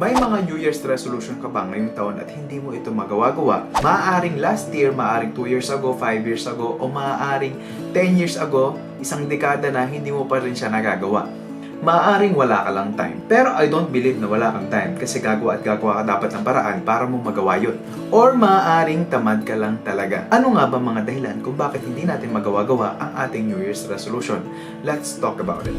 May mga New Year's resolution ka ba ngayong taon at hindi mo ito magawa-gawa? Maaaring last year, maaaring 2 years ago, 5 years ago, o maaaring 10 years ago, isang dekada na hindi mo pa rin siya nagagawa. Maaaring wala ka lang time. Pero I don't believe na wala kang time kasi gagawa at gagawa ka dapat ng paraan para mo magawa yun. Or maaaring tamad ka lang talaga. Ano nga ba mga dahilan kung bakit hindi natin magawa-gawa ang ating New Year's resolution? Let's talk about it.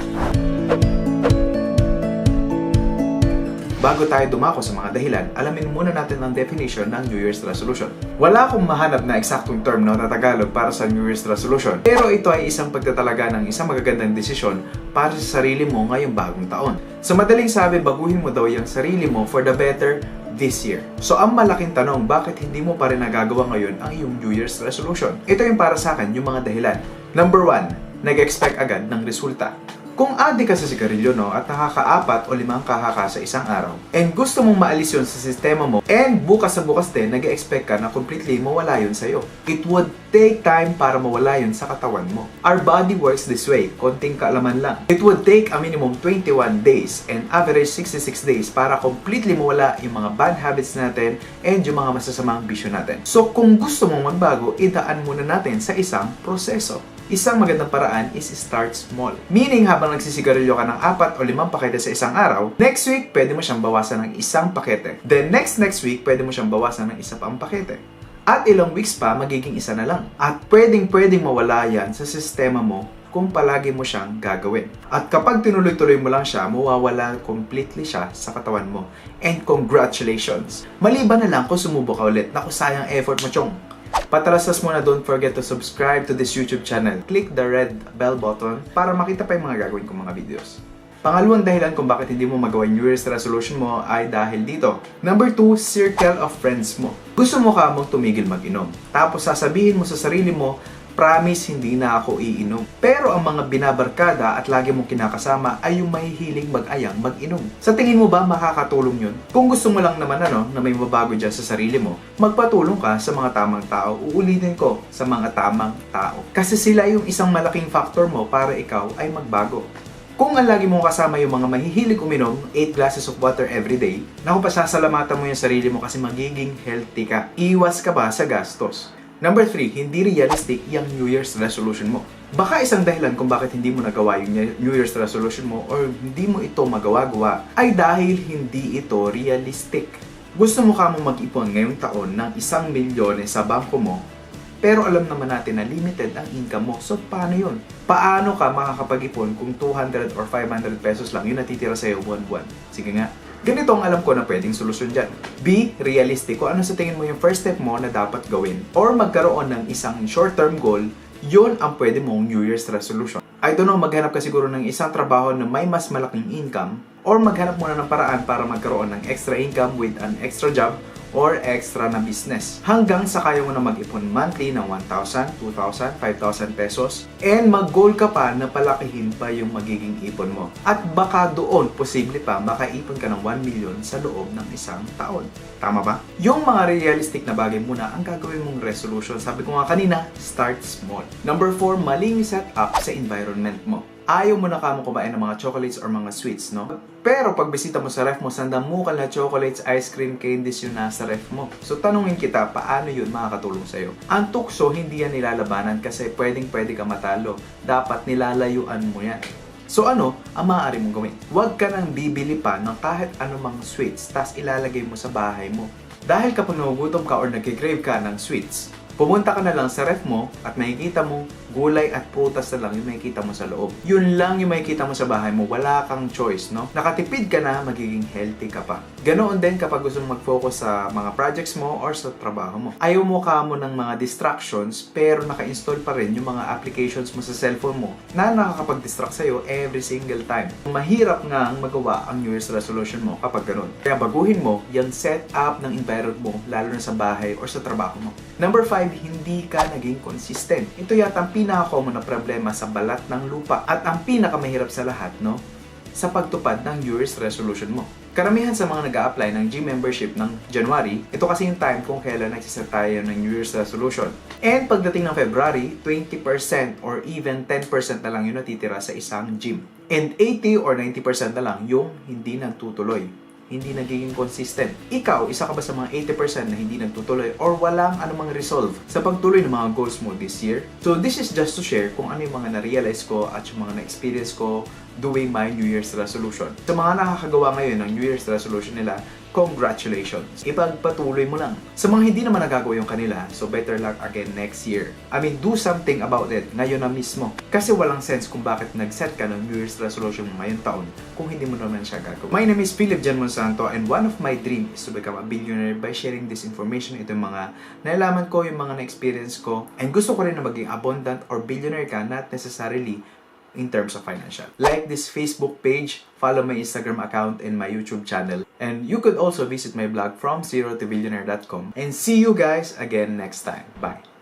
Bago tayo dumako sa mga dahilan, alamin muna natin ang definition ng New Year's Resolution. Wala akong mahanap na eksaktong term na Tagalog para sa New Year's Resolution, pero ito ay isang pagtatalaga ng isang magagandang desisyon para sa sarili mo ngayong bagong taon. Sa madaling sabi, baguhin mo daw yung sarili mo for the better this year. So ang malaking tanong, bakit hindi mo pa rin nagagawa ngayon ang iyong New Year's Resolution? Ito yung para sa akin, yung mga dahilan. Number one, nag-expect agad ng resulta. Kung adik ka sa sigarilyo no, at nakakaapat o limang kahaka sa isang araw, and gusto mong maalis yun sa sistema mo, and bukas sa bukas din, nag expect ka na completely mawala yun sa'yo. It would take time para mawala yun sa katawan mo. Our body works this way, konting kaalaman lang. It would take a minimum 21 days and average 66 days para completely mawala yung mga bad habits natin and yung mga masasamang bisyo natin. So kung gusto mong magbago, idaan muna natin sa isang proseso. Isang magandang paraan is start small. Meaning, habang nagsisigarilyo ka ng apat o limang pakete sa isang araw, next week, pwede mo siyang bawasan ng isang pakete. Then next next week, pwede mo siyang bawasan ng isa pang pakete. At ilang weeks pa, magiging isa na lang. At pwedeng pwedeng mawala yan sa sistema mo kung palagi mo siyang gagawin. At kapag tinuloy-tuloy mo lang siya, mawawala completely siya sa katawan mo. And congratulations! Maliban na lang kung sumubok ka ulit. Naku, sayang effort mo, chong. Patalastas muna, don't forget to subscribe to this YouTube channel. Click the red bell button para makita pa yung mga gagawin kong mga videos. Pangalawang dahilan kung bakit hindi mo magawa yung New Year's resolution mo ay dahil dito. Number 2, circle of friends mo. Gusto mo ka mong tumigil mag-inom. Tapos sasabihin mo sa sarili mo, promise hindi na ako iinom. Pero ang mga binabarkada at lagi mong kinakasama ay yung mahihiling mag-ayang mag-inom. Sa tingin mo ba makakatulong yun? Kung gusto mo lang naman ano, na may mabago dyan sa sarili mo, magpatulong ka sa mga tamang tao. Uulitin ko, sa mga tamang tao. Kasi sila yung isang malaking factor mo para ikaw ay magbago. Kung ang lagi mong kasama yung mga mahihilig uminom, 8 glasses of water every day, naku pasasalamatan mo yung sarili mo kasi magiging healthy ka. Iwas ka ba sa gastos? Number 3, hindi realistic yung New Year's resolution mo. Baka isang dahilan kung bakit hindi mo nagawa yung New Year's resolution mo or hindi mo ito magawa-gawa ay dahil hindi ito realistic. Gusto mo ka mong mag-ipon ngayong taon ng isang milyon sa bangko mo pero alam naman natin na limited ang income mo. So, paano yun? Paano ka makakapag-ipon kung 200 or 500 pesos lang yung natitira sa'yo buwan-buwan? Sige nga. Ganito ang alam ko na pwedeng solusyon dyan. Be realistic. Kung ano sa tingin mo yung first step mo na dapat gawin. Or magkaroon ng isang short-term goal, yun ang pwede mong New Year's resolution. I don't know, maghanap ka siguro ng isang trabaho na may mas malaking income or maghanap muna ng paraan para magkaroon ng extra income with an extra job or extra na business. Hanggang sa kaya mo na mag-ipon monthly ng 1,000, 2,000, 5,000 pesos and mag-goal ka pa na palakihin pa yung magiging ipon mo. At baka doon, posible pa, makaipon ka ng 1 million sa loob ng isang taon. Tama ba? Yung mga realistic na bagay muna ang gagawin mong resolution. Sabi ko nga kanina, start small. Number 4, maling set up sa environment mo ayaw mo na kamo kumain ng mga chocolates or mga sweets, no? Pero pag bisita mo sa ref mo, sandamukal na chocolates, ice cream, candies yung nasa ref mo. So tanungin kita, paano yun makakatulong sa'yo? Ang tukso, hindi yan nilalabanan kasi pwedeng pwede ka matalo. Dapat nilalayuan mo yan. So ano ang maaari mong gawin? Huwag ka nang bibili pa ng kahit anumang sweets tas ilalagay mo sa bahay mo. Dahil kapag nagugutom ka or nagkikrave ka ng sweets, pumunta ka na lang sa ref mo at makikita mo gulay at prutas na lang yung makikita mo sa loob. Yun lang yung makikita mo sa bahay mo. Wala kang choice, no? Nakatipid ka na, magiging healthy ka pa. Ganoon din kapag gusto mong mag-focus sa mga projects mo or sa trabaho mo. Ayaw mo ka mo ng mga distractions pero naka-install pa rin yung mga applications mo sa cellphone mo na nakakapag-distract sa'yo every single time. Mahirap nga ang magawa ang New Year's resolution mo kapag ganun. Kaya baguhin mo yung setup ng environment mo lalo na sa bahay or sa trabaho mo. Number 5, hindi ka naging consistent. Ito yata ang pinaka-common na problema sa balat ng lupa at ang pinakamahirap sa lahat, no? Sa pagtupad ng New Year's resolution mo. Karamihan sa mga nag apply ng gym membership ng January, ito kasi yung time kung kailan nagsiset tayo ng New Year's resolution. And pagdating ng February, 20% or even 10% na lang yung natitira sa isang gym. And 80 or 90% na lang yung hindi natutuloy hindi nagiging consistent. Ikaw, isa ka ba sa mga 80% na hindi nagtutuloy or walang anumang resolve sa pagtuloy ng mga goals mo this year? So this is just to share kung ano yung mga na-realize ko at yung mga na-experience ko doing my New Year's resolution. Sa mga nakakagawa ngayon ng New Year's resolution nila, congratulations. Ipagpatuloy mo lang. Sa mga hindi naman nagagawa yung kanila, so better luck again next year. I mean, do something about it ngayon na mismo. Kasi walang sense kung bakit nag-set ka ng New Year's resolution mo ngayong taon kung hindi mo naman siya gagawin. My name is Philip Jan Monsanto and one of my dream is to become a billionaire by sharing this information. Ito yung mga nalaman ko, yung mga na-experience ko. And gusto ko rin na maging abundant or billionaire ka, not necessarily in terms of financial. Like this Facebook page, follow my Instagram account and my YouTube channel. And you could also visit my blog from zero to billionaire.com. And see you guys again next time. Bye.